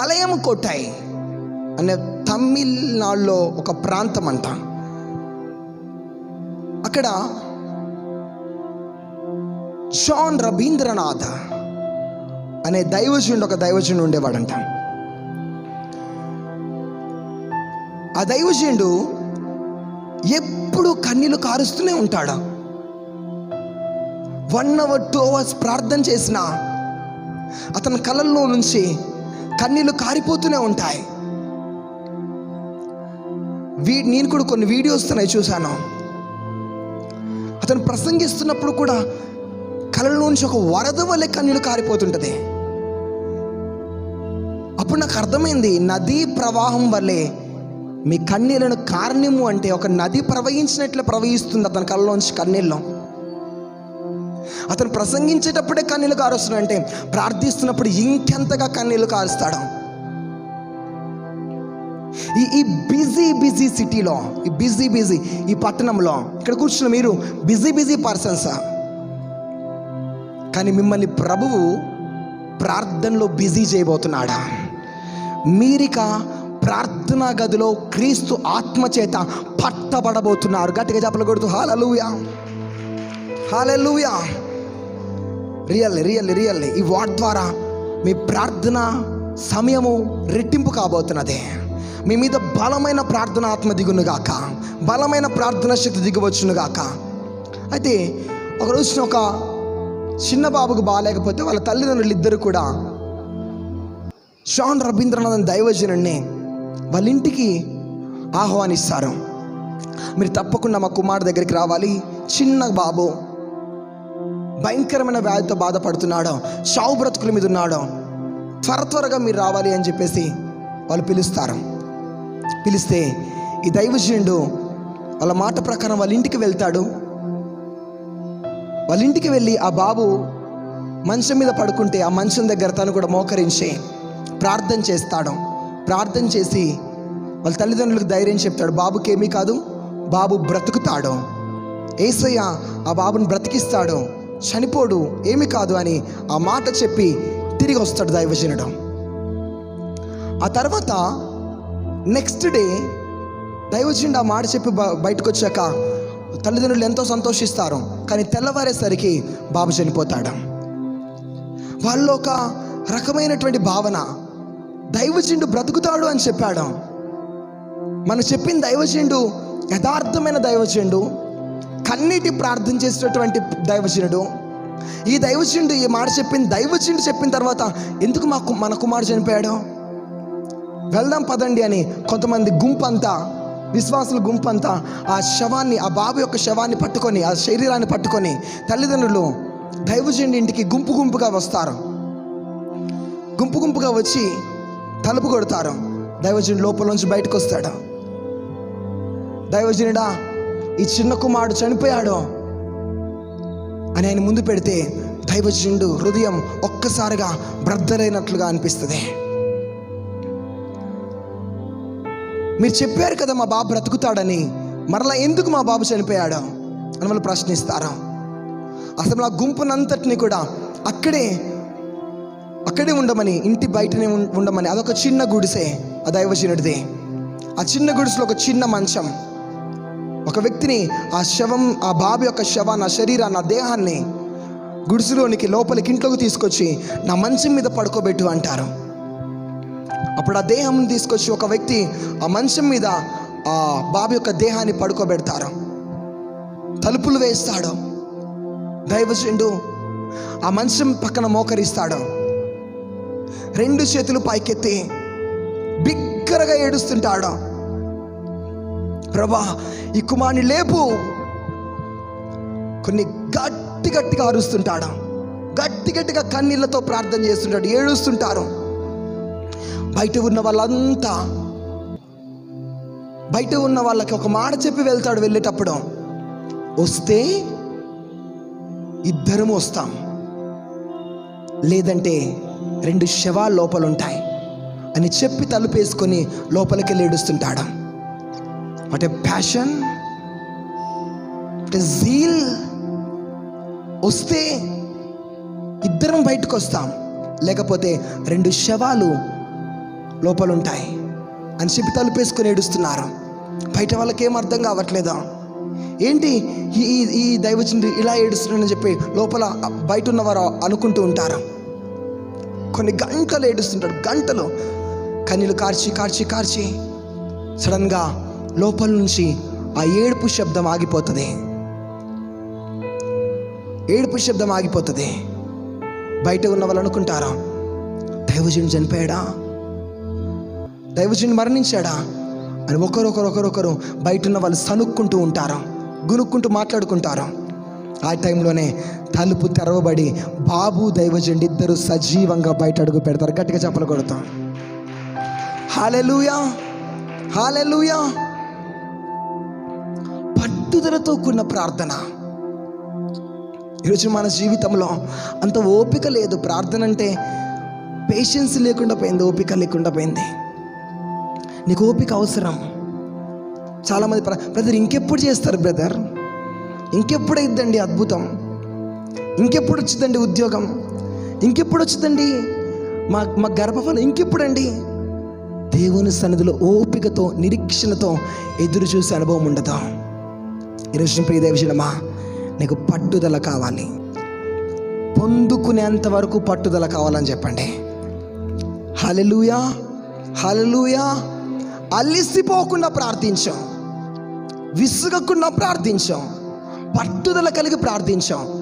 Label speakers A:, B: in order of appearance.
A: పలయం కొట్టాయి. అనే తమిళనాడులో ఒక ప్రాంతం అంట అక్కడ జాన్ రవీంద్రనాథ్ అనే దైవజుడు ఒక దైవజుడు ఉండేవాడంట. ఆ దైవజుడు ఎప్పుడు కన్నీలు కారుస్తూనే ఉంటాడు. వన్ అవర్ టూ అవర్స్ ప్రార్థన చేసిన అతని కళ్ళల్లో నుంచి కన్నీళ్ళు కారిపోతూనే ఉంటాయి. వీ నేను కూడా కొన్ని వీడియోస్ తనవి చూశాను. అతను ప్రసంగిస్తున్నప్పుడు కూడా కళ్ళలోంచి ఒక వరద వలె కన్నీళ్ళు కారిపోతుంటుంది. అప్పుడు నాకు అర్థమైంది నదీ ప్రవాహం వల్లే మీ కన్నీళ్ళను కారణము అంటే ఒక నది ప్రవహించినట్లు ప్రవహిస్తుంది అతని కళ్ళలోంచి కన్నీళ్ళు అతను ప్రసంగించేటప్పుడే కన్నీళ్ళు కారుస్తున్నాడు అంటే ప్రార్థిస్తున్నప్పుడు ఇంకెంతగా కన్నీళ్ళు కారుస్తాడు. ఈ ఈ బిజీ బిజీ సిటీలో ఈ బిజీ బిజీ ఈ పట్టణంలో ఇక్కడ కూర్చున్న మీరు బిజీ బిజీ పర్సన్సా. కానీ మిమ్మల్ని ప్రభువు ప్రార్థనలో బిజీ చేయబోతున్నాడా? మీరిక ప్రార్థనా గదిలో క్రీస్తు ఆత్మ చేత పట్టబడబోతున్నారు. గట్టిగా చెప్పలకూడదు hallelujah hallelujah real real real ఈ వాట్ ద్వారా మీ ప్రార్థన సమయము రెట్టింపు కాబోతున్నది. మీ మీద బలమైన ప్రార్థన ఆత్మ దిగును గాక. బలమైన ప్రార్థన శక్తి దిగవచ్చును గాక. అయితే ఒక రోజున ఒక చిన్న బాబుకు బాగాలేకపోతే వాళ్ళ తల్లిదండ్రులు ఇద్దరు కూడా షాన్ రవీంద్రనాథ్ దైవజనుడిని వాళ్ళ ఇంటికి ఆహ్వానిస్తారు. మీరు తప్పకుండా మా కుమారుడు దగ్గరికి రావాలి. చిన్న బాబు భయంకరమైన వ్యాధితో బాధపడుతున్నాడు. చావు బ్రతుకుల మీద ఉన్నాడు. త్వర త్వరగా మీరు రావాలి అని చెప్పేసి వాళ్ళు పిలుస్తారు. పిలిస్తే ఈ దైవజనుడు వాళ్ళ మాట ప్రకారం వాళ్ళ ఇంటికి వెళ్తాడు. వాళ్ళ ఇంటికి వెళ్ళి ఆ బాబు మంచం మీద పడుకుంటే ఆ మంచం దగ్గర తను కూడా మోకరించి ప్రార్థన చేస్తాడు. ప్రార్థన చేసి వాళ్ళ తల్లిదండ్రులకు ధైర్యం చెప్తాడు. బాబుకి ఏమీ కాదు బాబు బ్రతుకుతాడు. ఏసయ్య ఆ బాబుని బ్రతికిస్తాడు. చనిపోడు ఏమి కాదు అని ఆ మాట చెప్పి తిరిగి వస్తాడు దైవజనుడు. ఆ తర్వాత నెక్స్ట్ డే దైవజనుడు ఆ మాట చెప్పి బయటకు వచ్చాక తల్లిదండ్రులు ఎంతో సంతోషిస్తారు కానీ తెల్లవారేసరికి బాబు చనిపోతాడు. వాళ్ళు ఒక రకమైనటువంటి భావన దైవజనుడు బ్రతుకుతాడు అని చెప్పాడు. మనం చెప్పిన దైవజనుడు యథార్థమైన దైవజనుడు కన్నీటి ప్రార్థన చేసినటువంటి దైవజనుడు. ఈ దైవజనుడు ఈ మాట చెప్పింది దైవజనుడు చెప్పిన తర్వాత ఎందుకు మాకు మన కుమారుడు చనిపోయాడు? వెళ్దాం పదండి అని కొంతమంది గుంపు అంతా విశ్వాసుల గుంపు అంతా ఆ శవాన్ని ఆ బాబు యొక్క శవాన్ని పట్టుకొని ఆ శరీరాన్ని పట్టుకొని తల్లిదండ్రులు దైవజనుడి ఇంటికి గుంపు గుంపుగా వస్తారు. గుంపు గుంపుగా వచ్చి తలుపు కొడతారు. దైవజనుడు లోపల నుంచి బయటకు వస్తాడు. దైవజనుడా ఈ చిన్న కుమారుడు చనిపోయాడు అని ఆయన ముందు పెడితే దైవజనుడు హృదయం ఒక్కసారిగా బ్రద్దలైనట్లుగా అనిపిస్తుంది. మీరు చెప్పారు కదా మా బాబు బ్రతుకుతాడని మరలా ఎందుకు మా బాబు చనిపోయాడు అని వాళ్ళు ప్రశ్నిస్తారా. అసలు ఆ గుంపునంతటిని కూడా అక్కడే అక్కడే ఉండమని ఇంటి బయటనే ఉం- ఉండమని అదొక చిన్న గుడిసే ఆ దైవజనుడిది. ఆ చిన్న గుడిసెలో ఒక చిన్న మంచం. ఒక వ్యక్తిని ఆ శవం ఆ బాబు యొక్క శవాన్ని ఆ శరీరాన్ని ఆ దేహాన్ని గుడిసెలోనికి లోపలికి ఇంట్లోకి తీసుకొచ్చి నా మంచం మీద పడుకోబెట్టు అంటారు. అప్పుడు ఆ దేహం తీసుకొచ్చి ఒక వ్యక్తి ఆ మంచం మీద ఆ బాబు యొక్క దేహాన్ని పడుకోబెడతారు. తలుపులు వేస్తాడు. దైవజనుడు ఆ మంచం పక్కన మోకరిస్తాడు. రెండు చేతులు పైకెత్తి బిగ్గరగా ఏడుస్తుంటాడు. ప్రభా ఈ కుమారుని లేపు. కొన్ని గట్టి గట్టిగా అరుస్తుంటాడు? గట్టి గట్టిగా కన్నీళ్ళతో ప్రార్థన చేస్తుంటాడు ఏడుస్తుంటారు. బయట ఉన్న వాళ్ళంతా బయట ఉన్న వాళ్ళకి ఒక మాట చెప్పి వెళ్తాడు వెళ్ళేటప్పుడు. వస్తే ఇద్దరం వస్తాం. లేదంటే రెండు శవాలు లోపలుంటాయి అని చెప్పి తలుపేసుకొని లోపలికి వెళ్ళి వాట్ ఎ ప్యాషన్ జీల్ వస్తే ఇద్దరం బయటకు వస్తాం లేకపోతే రెండు శవాలు లోపల ఉంటాయి అని చెప్పి తలుపేసుకొని ఏడుస్తున్నారు. బయట వాళ్ళకి అర్థం కావట్లేదా? ఏంటి ఈ ఈ- ఈ దైవచనుడు ఇలా ఏడుస్తున్నాడని చెప్పి లోపల బయట ఉన్నవారు అనుకుంటూ ఉంటారు. కొన్ని గంటలు ఏడుస్తుంటాడు. గంటలు. కన్నీళ్ళు కార్చి కార్చి కార్చి. సడన్గా లోపల నుంచి ఆ ఏడుపు శబ్దం ఆగిపోతుంది. ఏడుపు శబ్దం ఆగిపోతుంది. బయట ఉన్న వాళ్ళు అనుకుంటారా దైవజుని చనిపోయాడా? దైవజుని మరణించాడా? అని ఒకరొకరు ఒకరొకరు బయట ఉన్న వాళ్ళు సనుక్కుంటూ ఉంటారు గునుక్కుంటూ మాట్లాడుకుంటారు? ఆ టైంలోనే తలుపు తెరవబడి బాబు దైవజండి ఇద్దరు సజీవంగా బయట అడుగు పెడతారు. గట్టిగా చెప్పలు కొడతాం. హాలెలుయా! హాలెలుయా! పట్టుదలతో కూడిన ప్రార్థన. ఈరోజు మన జీవితంలో అంత ఓపిక లేదు. ప్రార్థన అంటే పేషెన్స్ లేకుండా పోయింది ఓపిక లేకుండా పోయింది. నీకు ఓపిక అవసరం. చాలామంది బ్రదర్ ఇంకెప్పుడు చేస్తారు బ్రదర్? ఇంకెప్పుడు అయిద్దండి అద్భుతం? ఇంకెప్పుడు వచ్చిందండి ఉద్యోగం? ఇంకెప్పుడు వచ్చిందండి మా మా గర్భఫలం? ఇంకెప్పుడండి? దేవుని సన్నిధిలో ఓపికతో నిరీక్షణతో ఎదురు చూసే అనుభవం ఉండదు? ఈరోజు ప్రియ విషయమా నీకు పట్టుదల కావాలి. పొందుకునేంత వరకు పట్టుదల కావాలని చెప్పండి. హలలుయా హలలుయా అలిసిపోకుండా ప్రార్థించాం. విసుగకుండా ప్రార్థించాం. పట్టుదల కలిగి ప్రార్థించాం.